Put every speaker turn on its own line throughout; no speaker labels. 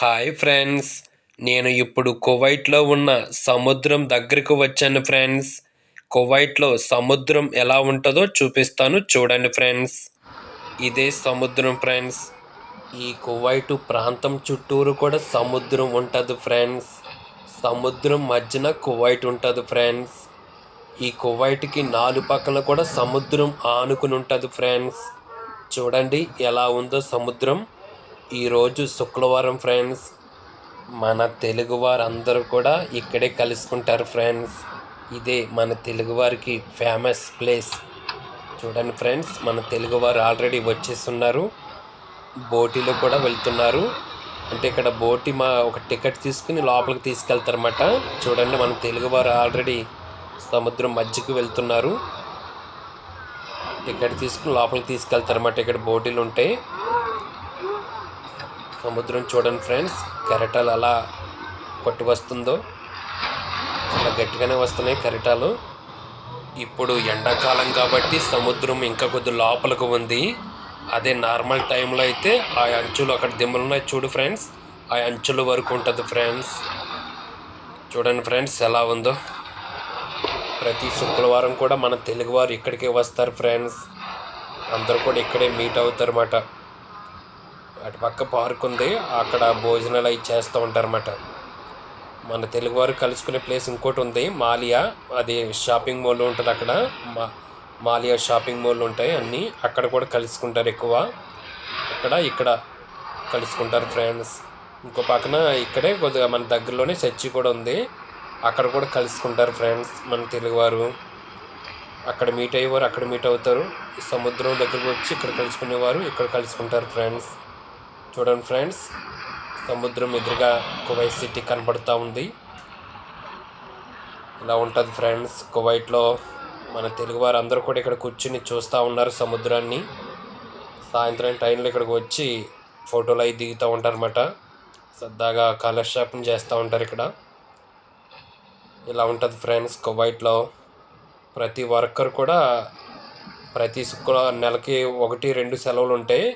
Hi friends నేను ఇప్పుడు కువైట్లో ఉన్న సముద్రం దగ్గరకు వచ్చాను ఫ్రెండ్స్ కువైట్లో సముద్రం ఎలా ఉంటుందో చూపిస్తాను చూడండి ఫ్రెండ్స్ ఇదే సముద్రం ఫ్రెండ్స్ ఈ కువైటు ప్రాంతం చుట్టూరు కూడా సముద్రం ఉంటుంది ఫ్రెండ్స్ సముద్రం మధ్యన కువైట్ ఉంటుంది ఫ్రెండ్స్ ఈ కువైట్కి నాలుగు పక్కల కూడా సముద్రం ఆనుకుని ఉంటుంది ఫ్రెండ్స్ చూడండి ఎలా ఉందో సముద్రం. ఈరోజు శుక్రవారం ఫ్రెండ్స్. మన తెలుగు వారందరూ కూడా ఇక్కడే కలుసుకుంటారు ఫ్రెండ్స్. ఇదే మన తెలుగువారికి ఫేమస్ ప్లేస్ చూడండి ఫ్రెండ్స్ మన తెలుగువారు ఆల్రెడీ వచ్చేస్తున్నారు. బోటిలో కూడా వెళ్తున్నారు. అంటే ఇక్కడ బోటి మా ఒక టికెట్ తీసుకుని లోపలికి తీసుకెళ్తారన్నమాట. చూడండి మన తెలుగువారు ఆల్రెడీ సముద్రం మధ్యకు వెళ్తున్నారు. టికెట్ తీసుకుని లోపలికి తీసుకెళ్తారన్నమాట ఇక్కడ బోటీలు ఉంటాయి సముద్రం చూడండి ఫ్రెండ్స్ కెరటాలు అలా కొట్టి వస్తుందో చాలా గట్టిగానే వస్తున్నాయి కెరటాలు. ఇప్పుడు ఎండాకాలం కాబట్టి సముద్రం ఇంకా కొద్ది లోపలికి ఉంది. అదే నార్మల్ టైంలో అయితే ఆ అంచులు అక్కడ దిమ్మలు ఉన్నాయి చూడు ఫ్రెండ్స్ ఆ అంచుల వరకు ఉంటుంది ఫ్రెండ్స్ చూడండి ఫ్రెండ్స్ ఎలా ఉందో. ప్రతి శుక్రవారం కూడా మన తెలుగువారు ఇక్కడికే వస్తారు ఫ్రెండ్స్ అందరూ కూడా ఇక్కడే మీట్ అవుతారు అన్నమాట. అటు పక్క పార్క్ ఉంది. అక్కడ భోజనాలు అవి చేస్తూ ఉంటారన్నమాట. మన తెలుగువారు కలుసుకునే ప్లేస్ ఇంకోటి ఉంది. మాలియా. అది షాపింగ్ మాల్ ఉంటుంది అక్కడ. మా మాలియా షాపింగ్ మాల్ ఉంటాయి అన్నీ. అక్కడ కూడా కలుసుకుంటారు ఎక్కువ. అక్కడ ఇక్కడ కలుసుకుంటారు ఫ్రెండ్స్. ఇంకో పక్కన ఇక్కడే కొద్దిగా మన దగ్గరలోనే చర్చి కూడా ఉంది. అక్కడ కూడా కలుసుకుంటారు ఫ్రెండ్స్ మన తెలుగువారు అక్కడ మీట్ అయ్యేవారు అక్కడ మీట్ అవుతారు. సముద్రం దగ్గరకు వచ్చి ఇక్కడ కలుసుకునేవారు ఇక్కడ కలుసుకుంటారు ఫ్రెండ్స్. చూడండి ఫ్రెండ్స్ సముద్రం ఎదురుగా కువైట్ సిటీ కనబడుతూ ఉంది. ఇలా ఉంటుంది ఫ్రెండ్స్ కువైట్లో మన తెలుగువారు అందరూ కూడా ఇక్కడ కూర్చుని చూస్తూ ఉన్నారు సముద్రాన్ని. సాయంత్రం ట్రైన్లో ఇక్కడికి వచ్చి ఫోటోలు అవి దిగుతూ ఉంటారన్నమాట. సరదాగా కాలక్షేపం చేస్తూ ఉంటారు ఇక్కడ. ఇలా ఉంటుంది ఫ్రెండ్స్ కువైట్లో ప్రతి వర్కర్ కూడా ప్రతి శుక్ర నెలకి ఒకటి రెండు సెలవులు ఉంటాయి.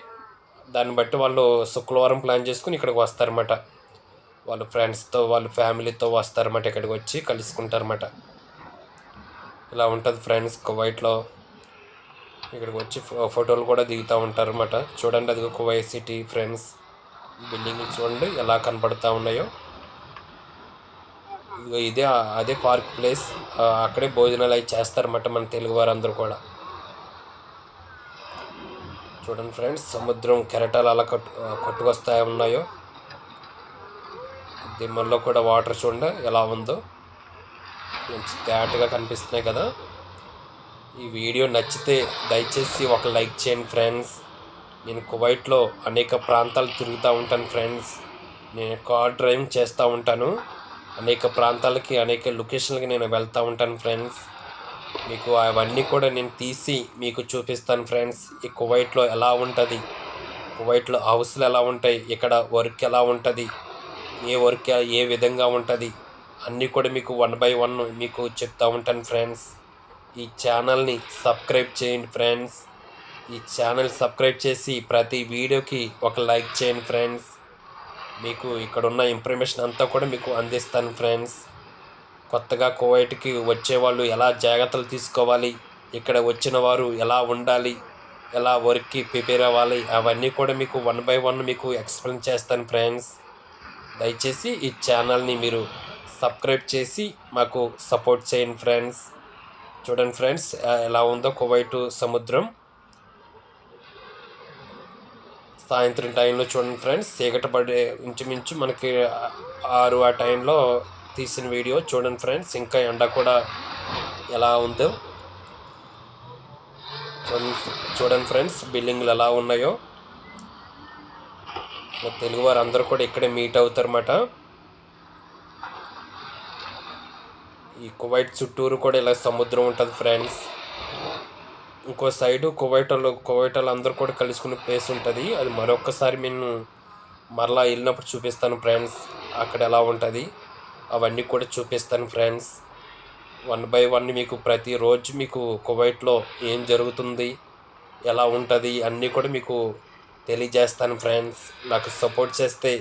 దాన్ని బట్టి వాళ్ళు శుక్రవారం ప్లాన్ చేసుకుని ఇక్కడికి వస్తారన్నమాట. వాళ్ళ ఫ్రెండ్స్తో వాళ్ళ ఫ్యామిలీతో వస్తారన్నమాట ఇక్కడికి వచ్చి కలుసుకుంటారన్నమాట. ఇలా ఉంటుంది ఫ్రెండ్స్ కువైట్లో. ఇక్కడికి వచ్చి ఫో- ఫోటోలు కూడా దిగుతూ ఉంటారన్నమాట. చూడండి అది కువైట్ సిటీ ఫ్రెండ్స్. బిల్డింగ్లు చూడండి ఎలా కనపడుతూ ఉన్నాయో. ఇదే అదే పార్క్ ప్లేస్. అక్కడే భోజనాలు అవి చేస్తారన్నమాట మన తెలుగు వారందరూ కూడా. చూడండి ఫ్రెండ్స్ సముద్రం కెరటాలు అలా కొట్టు కొట్టుకొస్తా ఉన్నాయో. దిమ్మల్లో కూడా వాటర్ చూడండి ఎలా ఉందో. మంచి తేటగా కనిపిస్తున్నాయి కదా. ఈ వీడియో నచ్చితే దయచేసి ఒక లైక్ చేయండి ఫ్రెండ్స్. నేను కువైట్లో అనేక ప్రాంతాలు తిరుగుతూ ఉంటాను ఫ్రెండ్స్. నేను కార్ డ్రైవింగ్ చేస్తూ ఉంటాను. అనేక ప్రాంతాలకి అనేక లొకేషన్లకి నేను వెళ్తూ ఉంటాను ఫ్రెండ్స్. మీకు అవన్నీ కూడా నేను తీసి మీకు చూపిస్తాను ఫ్రెండ్స్. ఈ కువైట్లో ఎలా ఉంటుంది? కువైట్లో హౌస్లు ఎలా ఉంటాయి? ఇక్కడ వర్క్ ఎలా ఉంటుంది? ఏ వర్క్ ఏ విధంగా ఉంటుంది? అన్నీ కూడా మీకు వన్ బై వన్ మీకు చెప్తా ఉంటాను ఫ్రెండ్స్. ఈ ఛానల్ని సబ్స్క్రైబ్ చేయండి ఫ్రెండ్స్. ఈ ఛానల్ సబ్స్క్రైబ్ చేసి ప్రతి వీడియోకి ఒక లైక్ చేయండి ఫ్రెండ్స్. మీకు ఇక్కడ ఉన్న ఇన్ఫర్మేషన్ అంతా కూడా మీకు అందిస్తాను ఫ్రెండ్స్. కొత్తగా కువైట్కి వచ్చేవాళ్ళు ఎలా జాగ్రత్తలు తీసుకోవాలి? ఇక్కడ వచ్చిన వారు ఎలా ఉండాలి? ఎలా వర్క్కి ప్రిపేర్ అవ్వాలి? అవన్నీ కూడా మీకు వన్ బై వన్ మీకు ఎక్స్ప్లెయిన్ చేస్తాను ఫ్రెండ్స్. దయచేసి ఈ ఛానల్ని మీరు సబ్స్క్రైబ్ చేసి మాకు సపోర్ట్ చేయండి ఫ్రెండ్స్. చూడండి ఫ్రెండ్స్ ఎలా ఉందో కువైటు సముద్రం. సాయంత్రం టైంలో చూడండి ఫ్రెండ్స్ చీకటి పడే ఇంచుమించు మనకి ఆరు ఆ టైంలో తీసిన వీడియో చూడండి ఫ్రెండ్స్. ఇంకా ఎండ కూడా ఎలా ఉందో చూడండి ఫ్రెండ్స్ బిల్డింగ్లు ఎలా ఉన్నాయో. తెలుగువారు తెలుగు వారు అందరూ కూడా ఇక్కడే మీట్ అవుతారన్నమాట. ఈ కువైట్ చుట్టూరు కూడా ఇలా సముద్రం ఉంటుంది ఫ్రెండ్స్. ఇంకో సైడు కువైట్ వాళ్ళు కువైట్ వాళ్ళు అందరూ కూడా కలుసుకునే ప్లేస్ ఉంటుంది. అది మరొకసారి నేను మరలా వెళ్ళినప్పుడు చూపిస్తాను ఫ్రెండ్స్ అక్కడ ఎలా ఉంటుంది. అవన్నీ కూడా చూపిస్తాను ఫ్రెండ్స్. వన్ బై వన్ మీకు ప్రతిరోజు మీకు కువైట్లో ఏం జరుగుతుంది ఎలా ఉంటుంది అన్నీ కూడా మీకు తెలియజేస్తాను ఫ్రెండ్స్. నాకు సపోర్ట్ చేస్తే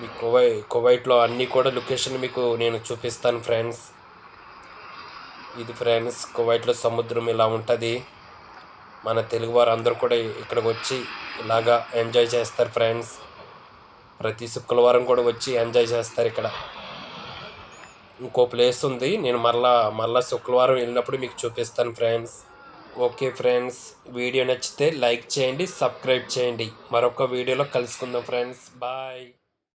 మీ కువై కువైట్లో అన్నీ కూడా లొకేషన్ మీకు నేను చూపిస్తాను ఫ్రెండ్స్. ఇది ఫ్రెండ్స్ కువైట్లో సముద్రం ఇలా ఉంటుంది. మన తెలుగు వారు అందరూ కూడా ఇక్కడికి వచ్చి ఇలాగా ఎంజాయ్ చేస్తారు ఫ్రెండ్స్. ప్రతి శుక్రవారం కూడా వచ్చి ఎంజాయ్ చేస్తారు ఇక్కడ. ఇంకో ప్లేస్ ఉంది. నేను మరలా మరలా శుక్రవారం వెళ్ళినప్పుడు మీకు చూపిస్తాను ఫ్రెండ్స్ ఓకే ఫ్రెండ్స్ వీడియో నచ్చితే లైక్ చేయండి సబ్స్క్రైబ్ చేయండి. మరొక వీడియోలో కలుసుకుందాం ఫ్రెండ్స్ బాయ్